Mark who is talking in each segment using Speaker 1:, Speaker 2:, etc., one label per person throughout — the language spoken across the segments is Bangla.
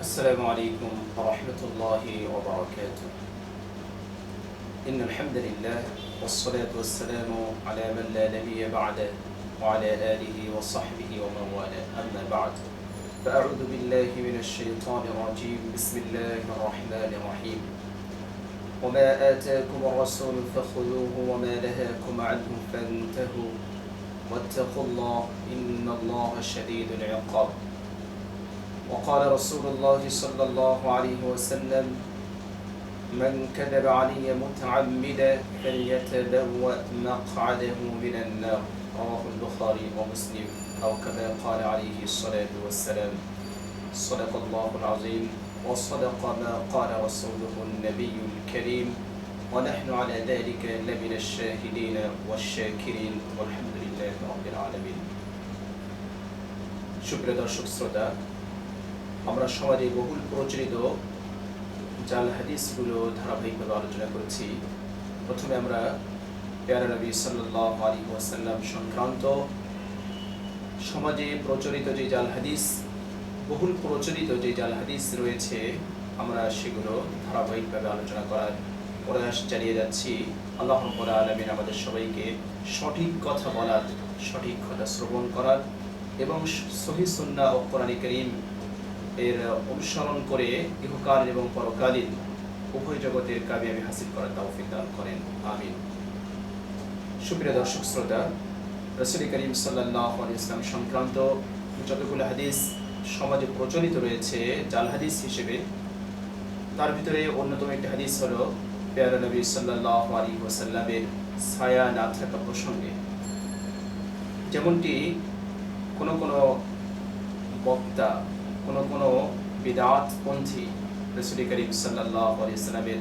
Speaker 1: السلام عليكم ورحمة الله وبركاته. إن الحمد لله والصلاة والسلام على من لا نبي بعده وعلى آله وصحبه ومن والاه. أما بعد فأعوذ بالله من الشيطان الرجيم. بسم الله الرحمن الرحيم. وما آتاكم الرسول فخذوه وما نهاكم عنه فانتهوا. واتقوا الله إن الله شديد العقاب. وقال رسول الله صلى الله عليه وسلم من كذب علي متعمدا فليتبوأ مقعده من النار. رواه البخاري ومسلم أو كما قال عليه الصلاة والسلام. صدق الله العظيم وصدق ما قال رسوله النبي الكريم. ونحن على ذلك لمن الشاهدين والشاكرين والحمد لله رب العالمين. شكرا شكرا আমরা সমাজে বহুল প্রচলিত জাল হাদিসগুলো ধারাবাহিকভাবে আলোচনা করেছি। প্রথমে আমরা পেয়ারা নবী সাল্লাহ আলী ওয়াসাল্লাম সংক্রান্ত সমাজে প্রচলিত যে জাল হাদিস, বহুল প্রচলিত যে জাল হাদিস রয়েছে, আমরা সেগুলো ধারাবাহিকভাবে আলোচনা করার প্রয়াস চালিয়ে যাচ্ছি। আল্লাহ আলমিন আমাদের সবাইকে সঠিক কথা বলার, সঠিক কথা শ্রবণ করার এবং সহি সুন্না ও কোরআন করিম এর অনুসরণ করে ইহকাল এবং পরকালীন উভয় জগতের কামিয়াবি হাসিল করার তৌফিক দান করেন। আমিন। সুপ্রিয় দর্শক, শ্রোতা, রসুল করিম সাল্লাহ ইসলাম সংক্রান্ত যতগুলো হাদিস সমাজে প্রচলিত রয়েছে, জাল হাদিস হিসেবে তার ভিতরে অন্যতম একটি হাদিস হলো, পেয়ারা নবী সাল্লাহ আলী ওসাল্লামের ছায়া না থাকা প্রসঙ্গে। যেমনটি কোনো কোনো বক্তা কোনো কোনো বিদাতপন্থী রসুল করিম সাল্লাহ ইসলামের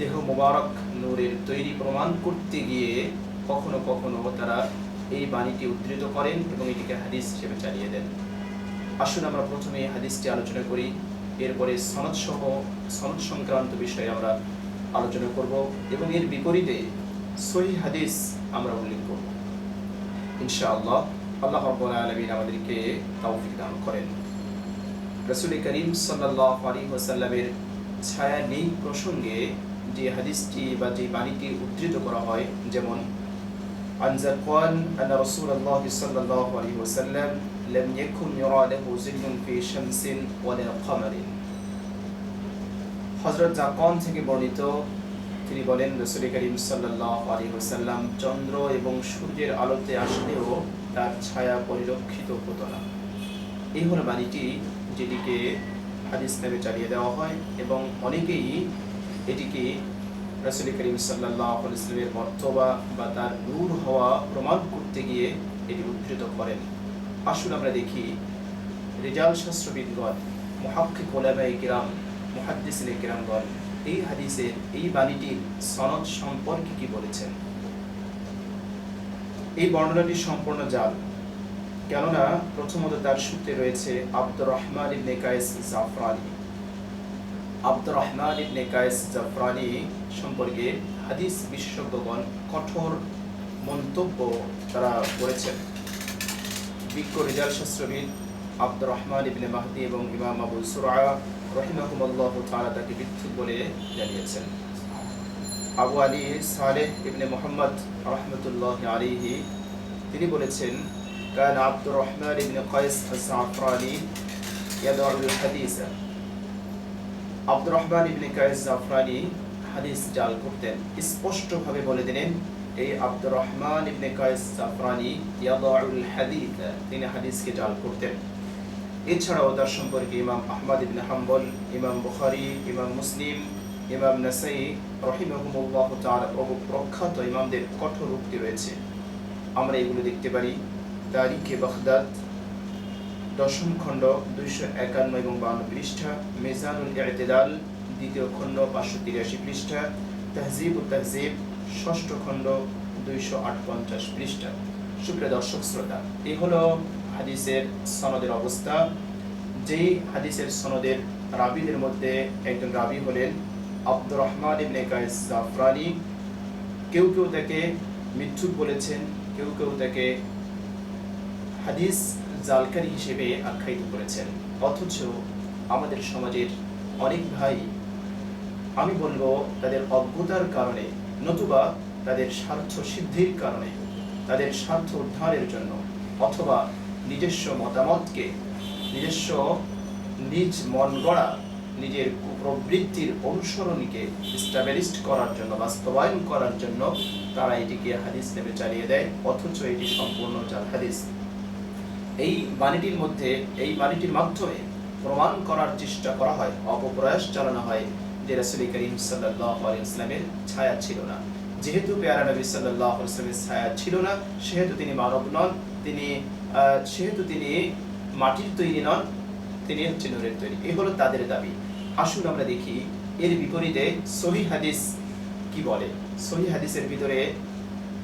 Speaker 1: দেহ মুবারক নূরের তৈরি প্রমাণ করতে গিয়ে কখনো কখনো তারা এই বাণীটি উদ্ধৃত করেন এবং এটিকে হাদিস হিসেবে চালিয়ে দেন। আসুন আমরা প্রথমে হাদিসটি আলোচনা করি, এরপরে সনদ সহ সনদ সংক্রান্ত বিষয়ে আমরা আলোচনা করব এবং এর বিপরীতে সহি হাদিস আমরা উল্লেখ করব। ইনশাআল্লাহ, আল্লাহ রব্বুল আলামিন আমাদেরকে তৌফিক দান করেন। রাসূল করিম সাল্লাল্লাহু আলাইহি ওয়াসাল্লামের ছায়া নেই প্রসঙ্গে যে হাদিসটি বা যে বাণীটি উদ্ধৃত করা হয় যেমন عن زكوان أن رسول الله صلى الله عليه وسلم لم يكن يرى له ظل في شمس ولا قمر হযরত জাকওয়ান থেকে বর্ণিত তিনি বলেন রসুল করিম সাল্লাহ আলী ওসাল্লাম চন্দ্র এবং সূর্যের আলোতে আসলেও তার ছায়া পরিলক্ষিত হতো না এই হলো বাণীটি যেটিকে হাদিস নামে চালিয়ে দেওয়া হয় এবং অনেকেই এটিকে রাসুল করিম সাল্লাহ ইসলামের মর্তবা বা তার নূর হওয়া প্রমাণ করতে গিয়ে এটি উদ্ধৃত করেন। আসুন আমরা দেখি রেজাল শাস্ত্রবিদগণ মহাক্ষিক ওলামাই কিরাম, মুহাদ্দিসিনে কিরামগণ এই হাদিসের এই বাণীটির সনদ সম্পর্কে কি বলেছেন? এই বর্ণনাটি সম্পূর্ণ জাল। কেননা প্রথমত তার সূত্রে রয়েছে আব্দুর রহমান ইবনে কায়েস জাফরানি। আব্দুর রহমান ইবনে কায়েস জাফরানি সম্পর্কে হাদিস বিশেষজ্ঞগণ কঠোর মন্তব্য তারা করেছেন। বিজ্ঞ রিজাল শাস্ত্রবিদ আব্দুর রহমান ইবনে মাহদি এবং ইমাম আবু সুরা রহিমাহুমাল্লাহ তাআলা তাকে বিদ্যুৎ বলে জানিয়েছেন। আবু আলী সালেহ ইবনে মোহাম্মদ রহমতুল্লাহ আলিহি তিনি বলেছেন كان عبد الرحمن بن قيس الزعفراني يدعو الحديث আব্দুর রহমান ইবনে কায়েস জাফরানি হাদিস জাল করতেন স্পষ্টভাবে বলে দিলেন এই আব্দুর রহমান ইবনে কায়েস জাফরানি ইয়াদাউল হাদিস তিনি হাদিসকে জাল করতেন এছাড়াও তার সম্পর্কে ইমাম আহমদ ইবনে হাম্বল ইমাম বুখারী ইমাম মুসলিম ইমাম নাসাই রহিমাহুমুল্লাহ তাআলা প্রখ্যাত ইমামদের কঠোর উক্তি রয়েছে আমরা এগুলো দেখতে পারি তারিখে বাগদাদ, দশম খণ্ড, দুইশো একান্ন এবং বান্ন পৃষ্ঠা, মেজানুল এতেদাল দ্বিতীয় খণ্ড, পাঁচশো তিরাশি পৃষ্ঠা তাহজিব ও তাহজিব, ষষ্ঠ খণ্ড, দুইশো আটপঞ্চাশ পৃষ্ঠা। সুপ্রিয় দর্শক, শ্রোতা, এই হলো হাদিসের সনদের অবস্থা। যেই হাদিসের সনদের রাবিদের মধ্যে একজন রাবি হলেন আব্দুর রহমান ইবনে কায়েস জাফরানি। কেউ কেউ তাকে মিথ্যুক বলেছেন, কেউ কেউ তাকে হাদিস জালকারি হিসেবে আখ্যায়িত করেছেন। অথচ আমাদের সমাজের অনেক ভাই, আমি বলব তাদের অজ্ঞতার কারণে নতুবা তাদের স্বার্থ সিদ্ধির কারণে, তাদের স্বার্থ উদ্ধারের জন্য অথবা নিজস্ব মতামতকে, নিজস্ব নিজ মন গড়া, নিজের প্রবৃত্তির অনুসরণীকে স্টাবলিস্ট করার জন্য, বাস্তবায়ন করার জন্য তারা এটিকে হাদিস নেমে চালিয়ে দেয়। অথচ এটি সম্পূর্ণ জাল হাদিস। এই বাণীটির মধ্যে, এই বাণীটির মাধ্যমে প্রমাণ করার চেষ্টা করা হয়, অপপ্রয়াস চালানো হয় যে রাসুল করিম সাল্লাহ ইসলামের ছায়া ছিল না। যেহেতু পেয়ারা নবী সাল্লাহ ইসলামের ছায়া ছিল না, সেহেতু তিনি মানব নন, তিনি সেহেতু তিনি মাটির তৈরি নন, তিনি হচ্ছে নূরের তৈরি। এই হলো তাদের দাবি। আসুন আমরা দেখি, এর বিপরীতে সহি হাদিস কি বলে? সহি হাদিসের ভিতরে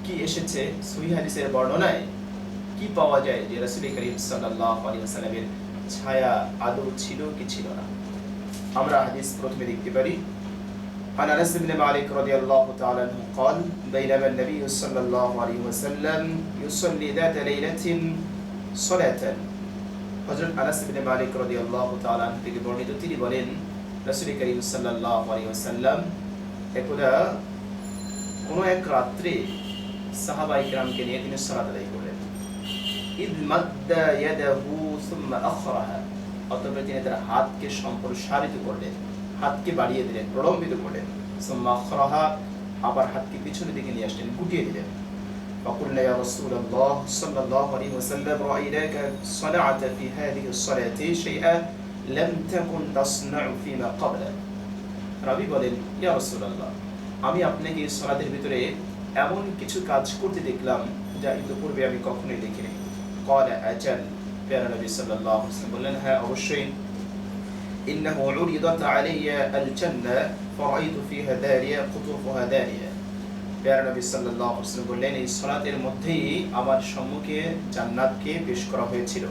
Speaker 1: কি এসেছে? সহি হাদিসের বর্ণনায় কি পাওয়া যায় যে রসুল করিম সাল্লামের ছায়া আদৌ ছিল কি ছিল না? আমরা হাদিস প্রথমে দেখতে পারি عن انس بن مالك رضي الله تعالى عنه قال بينما النبي صلى الله عليه وسلم يصلي ذات ليله صلاه হযরত আনাস ইবনে মালিক রাদিয়াল্লাহু তাআলা আনহু থেকে বর্ণিত তিনি বলেন, রাসূল করিম সাল্লাল্লাহু আলাইহি ওয়াসাল্লাম একদা কোনো এক রাত্রে সাহাবা ইকরামকে নিয়ে তিনি সালাত আদায় করেন ইদ মাদ্দা ইয়াদাহু সুম্মা আখরাহা অতঃপর তিনি তার হাতকে সম্প্রসারিত করলেন হাতকে বাড়িয়ে দিলেন প্রলম্বিত করলেন সুম্মা আখরাহা আবার হাতকে পিছনের দিকে নিয়ে আসলেন গুটিয়ে দিলেন فقلنا يا رسول الله صلى الله عليه وسلم رأيناك صنعت في هذه الصلاة شيئا لم تكن تصنع فيما قبل রাবি বলেন ইয়া রাসূলুল্লাহ আমি আপনাকে এই সালাতের ভিতরে এমন কিছু কাজ করতে দেখলাম যা ইতিপূর্বে আমি কখনোই দেখিনি قال أجل প্যারা নবী সাল্লাল্লাহু আলাইহি ওয়াসাল্লাম বললেন হ্যাঁ অবশ্যই إنه عرضت علي الجنة فرأيت فيها دارية قطوفها دارية প্যারা নবী সাল্লাল্লাহু আলাইহি ওয়াসাল্লাম বললেন এই সালাতের মধ্যেই আমার সম্মুখে জান্নাতকে পেশ করা হয়েছিল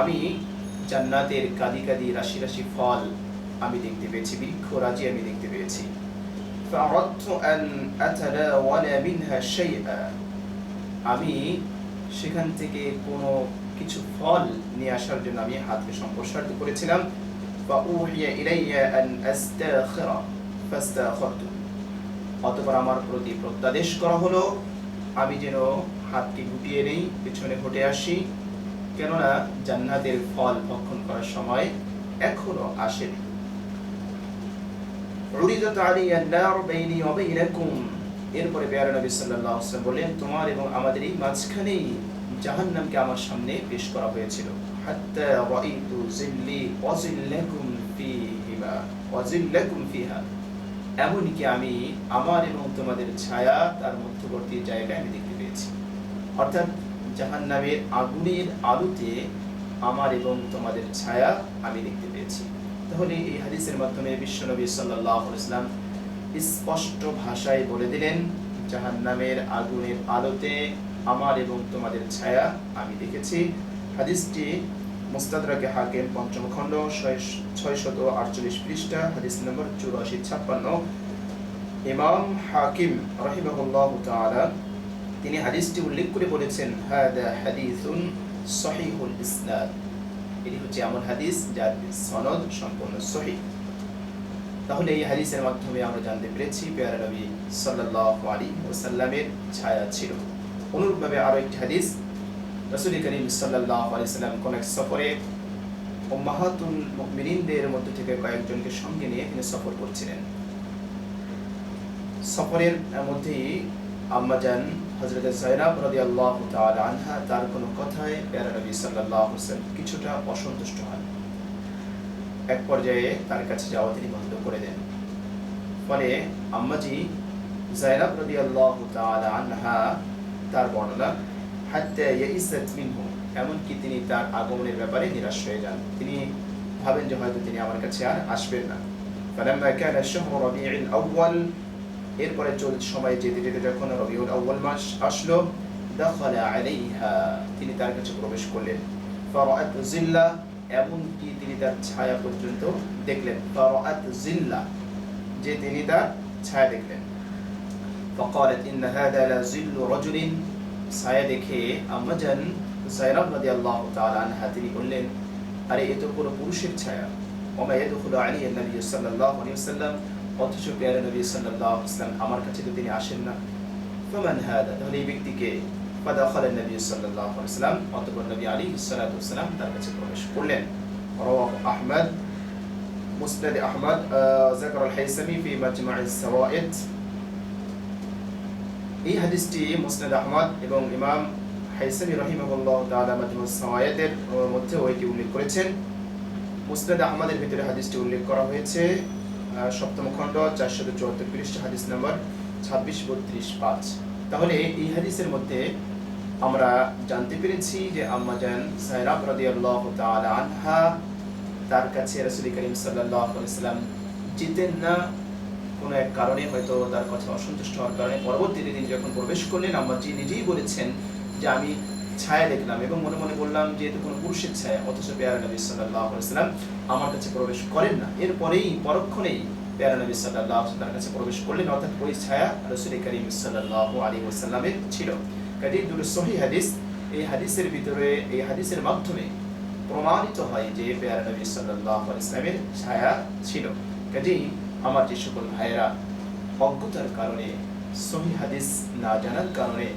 Speaker 1: আমি জান্নাতের কাদি কাদি রাশি রাশি ফল আমি দেখতে পেয়েছি বৃক্ষ রাজি আমি দেখতে পেয়েছি فأردت أن أتناول منها شيئا আমি সেখান থেকে কোনো কিছু ফল নিয়ে আসার জন্য আমি হাতকে সম্প্রসারিত করেছিলাম فأوحي إلي أن أستاخر فاستاخرت অতপর আমার প্রতি প্রত্যাদেশ করা হলো আমি যেন হাতকে গুটিয়ে নেই পেছনে ঘটে আসি কেননা জান্নাতের ফল ভক্ষণ করার সময় এখনো আসেনি উরিদাত আলাইয়া নার বাইনি ওয়া বাইনাকুম এরপরে পেয়ারা নবী সাল্লাল্লাহু আলাইহি ওয়াসাল্লাম বলেন তোমার এবং আমাদের এই মাঝখানেই জাহান্নামকে আমার সামনে পেশ করা হয়েছিল। এমনকি আমি আমার এবং তোমাদের ছায়া তার মধ্যবর্তী জায়গায় আমি দেখতে পেয়েছি। অর্থাৎ জাহান্নামের আগুনের আলোতে আমার এবং তোমাদের ছায়া আমি দেখতে পেয়েছি। তাহলে এই হাদিসের মাধ্যমে বিশ্বনবী সাল্লাহ ইসলাম স্পষ্ট ভাষায় বলে দিলেন জাহান নামের আগুনের আলোতে আমার এবং তোমাদের ছায়া, আমি দেখেছি। হাদিসটি মুস্তাদরাকে হাকিম পঞ্চম খণ্ড ছয় শত আটচল্লিশ পৃষ্ঠা, হাদিস নম্বর চুরাশি ছাপ্পান্ন। ইমাম হাকিম রহিমাহুল্লাহ তাআলা তিনি হাদিসটি উল্লেখ করে বলেছেন, হাদা হাদিসুন সহিহুল ইসনাদ। এটি হচ্ছে এমন হাদিস যার সনদ সম্পূর্ণ সহি তাহলে এই হাদিসের মাধ্যমে আমরা জানতে পেরেছি, পেয়ারা নবী সাল্লাল্লাহু আলাইহি ওয়াসাল্লামের ছায়া ছিল। অনুরূপভাবে আরও একটি হাদিস, রাসূল করিম সাল্লাল্লাহু আলাইহি সাল্লাম কোন এক সফরে উম্মাহাতুল মুমিনিনদের মধ্যে থেকে কয়েকজনকে সঙ্গে নিয়ে তিনি সফর করছিলেন। সফরের মধ্যেই আম্মাজান হযরত জায়নাব রাদিয়াল্লাহু তাআলা আনহা তার কোনো কথায় প্যারা নবী আলাইহি ওয়াসাল্লাম কিছুটা অসন্তুষ্ট হন। এক পর্যায়ে তার কাছে যাওয়া তিনি বন্ধ করে দেন ফলে আম্মাজি জায়নাব রাদিয়াল্লাহু তাআলা আনহা তার বর্ণনা হাত্তা ইয়াইসাত মিনহু এমনকি তিনি তার আগমনের ব্যাপারে নিরাশ হয়ে যান তিনি ভাবেন যে হয়তো তিনি আমার কাছে আর আসবেন না فلما كان الشهر ربيع الأول এরপরে চলতে সময় যেতে যেতে যখন রবিউল আউ্বাল মাস আসলো দাখালা আলাইহা তিনি তার কাছে প্রবেশ করলেন ফারাআত জিল্লা এমনকি তিনি তার ছায়া পর্যন্ত দেখলেন ফারাআত জিল্লা যে তিনি তার ছায়া দেখলেন فقالت إن هذا لظل رجل ছায়া দেখে আম্মাজান জায়নাব রাদিয়াল্লাহু তাআলা আনহা তিনি বললেন আরে এ তো কোনো পুরুষের ছায়া ওমা ইয়াদখুলু আলাইহি নবী সাল্লাল্লাহু আলাইহি ওয়াসাল্লাম অথচ পেয়ারে নবী সাল্লাল্লাহু আলাইহি ওয়াসাল্লাম আমার কাছে তো তিনি আসেন না ফামান হাদা তাহলে এই ব্যক্তিকে ফাদাখালা নবী ভিতরে হাদিসটি উল্লেখ করা হয়েছে। সপ্তম খণ্ড চারশো চুয়াত্তর পৃষ্ঠ, হাদিস নম্বর ছাব্বিশ বত্রিশ পাঁচ। তাহলে এই হাদিসের মধ্যে আমরা জানতে পেরেছি যে আম্মাজান সাইরাব রাদিয়াল্লাহু তাআলা আনহা তার কাছে রাসূল করিম সাল্লাল্লাহু আলাইহি সাল্লাম যেতেন না। কোনো এক কারণে হয়তো তার কথা অসন্তুষ্ট হওয়ার কারণে পরবর্তীতে তিনি যখন প্রবেশ করলেন আম্মাজি নিজেই বলেছেন যে আমি ছায়া দেখলাম এবং মনে মনে বললাম যে এতে কোনো পুরুষের ছায়া, অথচ পেয়ারা নবী সাল্লাল্লাহু আলাইহি সাল্লাম আমার কাছে প্রবেশ করেন না। এরপরেই পরক্ষণেই পেয়ারা নবী সাল্লাল্লাহু আলাইহি তার কাছে প্রবেশ করলেন, অর্থাৎ ওই ছায়া রাসূল করিম সাল্লাল্লাহু আলাইহি ওয়াসাল্লামের ছিল। কাজেই দুটো সহি হাদিস, এই হাদিসের ভিতরে, এই হাদিসের মাধ্যমে প্রমাণিত হয় যে পেয়ারা নবী আলাইহি ইসলামের ছায়া ছিল। কাজেই আমার যে সকল ভাইয়েরা অজ্ঞতার কারণে, সহি হাদিস না জানার কারণে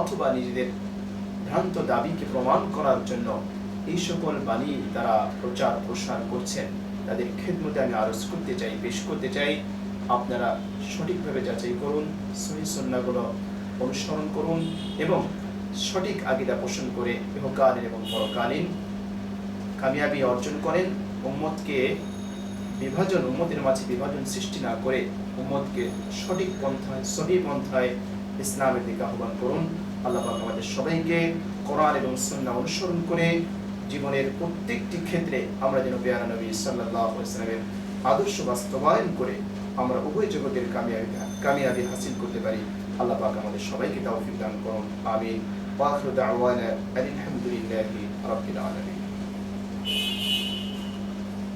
Speaker 1: অথবা নিজেদের ভ্রান্ত দাবিকে প্রমাণ করার জন্য এই সকল বাণী তারা প্রচার প্রসার করছেন। তাদের খেদমতে আমি আরজ করতে চাই, পেশ করতে চাই। আপনারা সঠিকভাবে যাচাই করুন, সহি সন্ন্যাগুলো অনুসরণ করুন এবং সঠিক আগিদা পোষণ করে ইহকালীন এবং পরকালীন কামিয়াবি অর্জন করেন। উম্মতকে বিভাজন, উম্মতের মাঝে বিভাজন সৃষ্টি না করে উম্মতকে সঠিক পন্থায়, সহি পন্থায় ইসলামের দিকে আহ্বান করুন। আল্লাহ আমাদের সবাইকে কোরআন এবং সুন্নাহ অনুসরণ করে জীবনের প্রত্যেকটি ক্ষেত্রে আমরা যেন পেয়ারা নবী সাল্লাল্লাহু আলাইহি ওয়াসাল্লামের আদর্শ বাস্তবায়ন করে আমরা উভয় জগতের কামিয়াবি কামিয়াবি হাসিল করতে পারি। আল্লাহ পাক আমাদের সবাইকে তৌফিক দান করুন আমিন ওয়া আখিরু দাওয়ানা আলহামদুলিল্লাহি রাব্বিল আলামিন